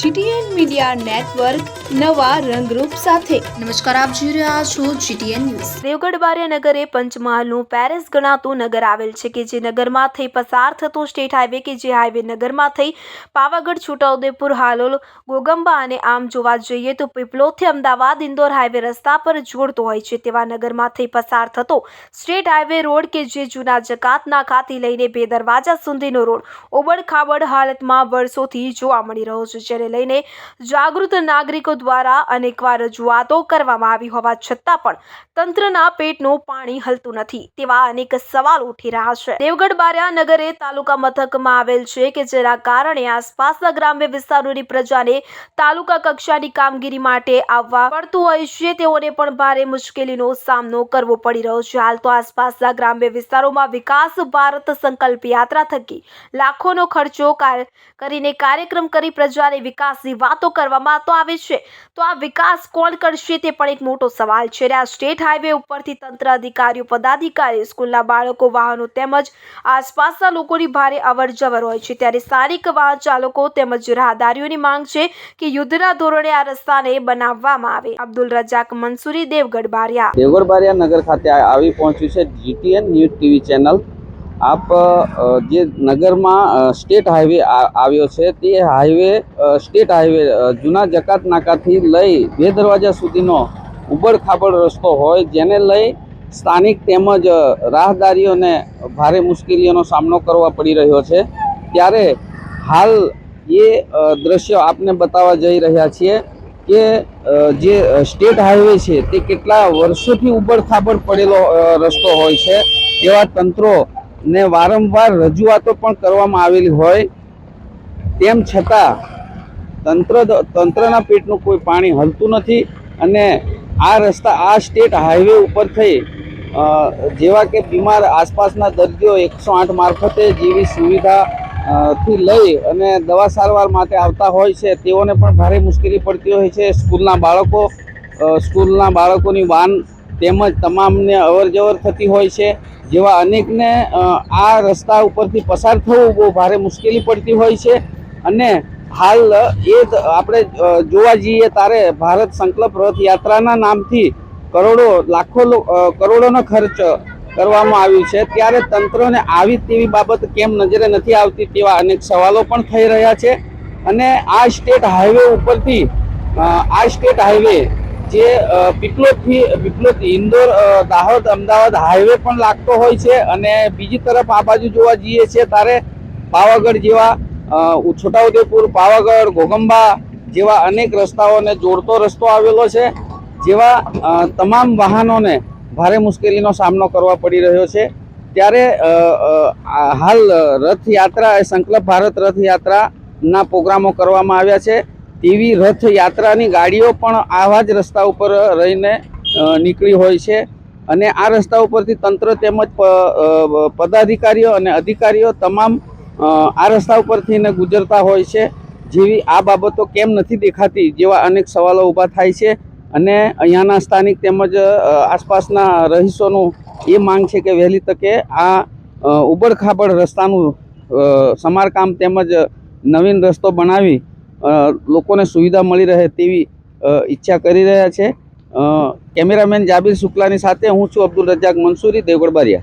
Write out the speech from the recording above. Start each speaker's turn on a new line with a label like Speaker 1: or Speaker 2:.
Speaker 1: GTN media network નવા રંગરૂપ સાથે.
Speaker 2: નમસ્કાર આપ જોઈ રહ્યા છો જીટીએન ન્યૂઝ.
Speaker 3: દેવગઢ બારિયા એ પંચમહાલનું પેરિસ ગણાતું નગર આવેલ છે કે જે નગરમાં થઈ પસાર થતો સ્ટેટ હાઈવે કે જે હાઈવે નગરમાં થઈ પાવાગઢ છોટાઉદેપુર હાલોલ ગોગંબા અને આમ જોવા જઈએ તો પીપલોથી અમદાવાદ ઇન્દોર હાઈવે રસ્તા પર જોડતો હોય છે. તેવા નગરમાં થઈ પસાર થતો સ્ટેટ હાઈવે રોડ કે જે જૂના જકાતના ખાતી લઈને બે દરવાજા સુધીનો રોડ ઓબડ ખાબડ હાલતમાં વર્ષોથી જોવા મળી રહ્યો છે. લઈને જાગૃત નાગરિકો દ્વારા અનેકવાર રજૂઆતો કરવામાં આવી હોવા છતાં પણ તંત્રના પેટનું પાણી હલતું નથી તેવા અનેક સવાલ ઉઠી રહ્યા છે. દેવગઢ બારિયા નગર તાલુકા મથકમાં આવેલ છે કે જેના કારણે આસપાસના ગ્રામ્ય વિસ્તારોની પ્રજાને તાલુકા કક્ષાની કામગીરી માટે આવવા પડતું હોય છે. તેઓને પણ ભારે મુશ્કેલીનો સામનો કરવો પડી રહ્યો છે. હાલ તો આસપાસના ગ્રામ્ય વિસ્તારોમાં વિકાસ ભારત સંકલ્પ યાત્રા થકી લાખોનો ખર્ચો કાર- કરીને કાર્યક્રમ કરી પ્રજાને વિકાસની વાતો કરવામાં તો આવે છે. તો આ વિકાસ કોણ કરશે તે પણ એક મોટો સવાલ છે. આ સ્ટેટ હાઈવે ઉપરથી તંત્ર અધિકારીઓ પદાધિકારી સ્કૂલના બાળકો, વાહનો તેમજ આસપાસના લોકોની ભારે અવર જવર હોય છે. ત્યારે સ્થાનિક વાહન ચાલકો તેમજ રાહદારીઓની માંગ છે કે યુદ્ધના ધોરણે આ રસ્તાને બનાવવામાં આવે. અબ્દુલ રજાક મંસૂરી, દેવગઢ બારિયા.
Speaker 4: દેવગઢ બારિયા નગર ખાતે આવી પહોંચ્યું છે. જીટીએન ન્યૂઝ ટીવી ચેનલ આપ જે નગરમાં સ્ટેટ હાઈવે આવ્યો છે, તે હાઈવે સ્ટેટ હાઈવે જૂના જકાત નાકાથી લઈ બે દરવાજા સુધીનો ઉબડ ખાબડ રસ્તો હોય, જેને લઈ સ્થાનિક તેમજ રાહદારીઓને ભારે મુશ્કેલીઓનો સામનો કરવા પડી રહ્યો છે. ત્યારે હાલ એ દ્રશ્ય આપને બતાવવા જઈ રહ્યા છીએ કે જે સ્ટેટ હાઈવે છે, તે કેટલા વર્ષોથી ઉબડ ખાબડ પડેલો રસ્તો હોય છે એવા તંત્રો ને વારંવાર રજૂઆતો પણ કરવામાં આવેલી હોય. તેમ છતાં તંત્ર તંત્રના પેટનું કોઈ પાણી હલતું નથી અને આ રસ્તા, આ સ્ટેટ હાઈવે ઉપર થઈ જેવા કે બીમાર આસપાસના દર્દીઓ એકસો આઠ મારફતે જેવી સુવિધા થી લઈ અને દવા સારવાર માટે આવતા હોય છે, તેઓને પણ ભારે મુશ્કેલી પડતી હોય છે. સ્કૂલના બાળકો સ્કૂલના બાળકોની વાન તેમજ તમામને અવર જવર થતી હોય છે, જેવા અનેકને આ રસ્તા ઉપરથી પસાર થવું બહુ ભારે મુશ્કેલી પડતી હોય છે. અને હાલ એ જ આપણે જોવા જઈએ ત્યારે ભારત સંકલ્પ રથયાત્રાના નામથી કરોડો, લાખો કરોડોનો ખર્ચ કરવામાં આવ્યું છે. ત્યારે તંત્રને આવી તેવી બાબત કેમ નજરે નથી આવતી તેવા અનેક સવાલો પણ થઈ રહ્યા છે. અને આ સ્ટેટ હાઈવે ઉપરથી આ સ્ટેટ હાઈવે જે પીપલોદથી પીપલોદ ઇન્દોર દાહોદ, અમદાવાદ હાઈવે પણ લાગતો હોય છે અને બીજી તરફ આ બાજુ જોવા જઈએ છીએ ત્યારે પાવાગઢ જેવા છોટાઉદેપુર, પાવાગઢ, ઘોગંબા જેવા અનેક રસ્તાઓને જોડતો રસ્તો આવેલો છે, જેવા તમામ વાહનોને ભારે મુશ્કેલીનો સામનો કરવા પડી રહ્યો છે. ત્યારે હાલ રથયાત્રા એ સંકલ્પ ભારત રથયાત્રાના પ્રોગ્રામો કરવામાં આવ્યા છે. તેવી રથયાત્રાની ગાડીઓ પણ આવા જ રસ્તા ઉપર રહીને નીકળી હોય છે. અને આ રસ્તા ઉપરથી તંત્ર તેમજ પદાધિકારીઓ અને અધિકારીઓ તમામ આ રસ્તા ઉપરથી ને ગુજરતા હોય છે. જેવી આ બાબતો કેમ નથી દેખાતી જેવા અનેક સવાલો ઊભા થાય છે. અને અહીંયાના સ્થાનિક તેમજ આસપાસના રહીશોનું એ માંગ છે કે વહેલી તકે આ ઉબડખાબડ રસ્તાનું સમારકામ તેમજ નવીન રસ્તો બનાવી લોકોને સુવિધા મળી રહે તેવી ઈચ્છા કરી રહ્યા છે. કેમેરામેન જાબીર શુક્લાની સાથે હું છું અબ્દુલ રજાક મંસૂરી, દેવગઢ બારિયા.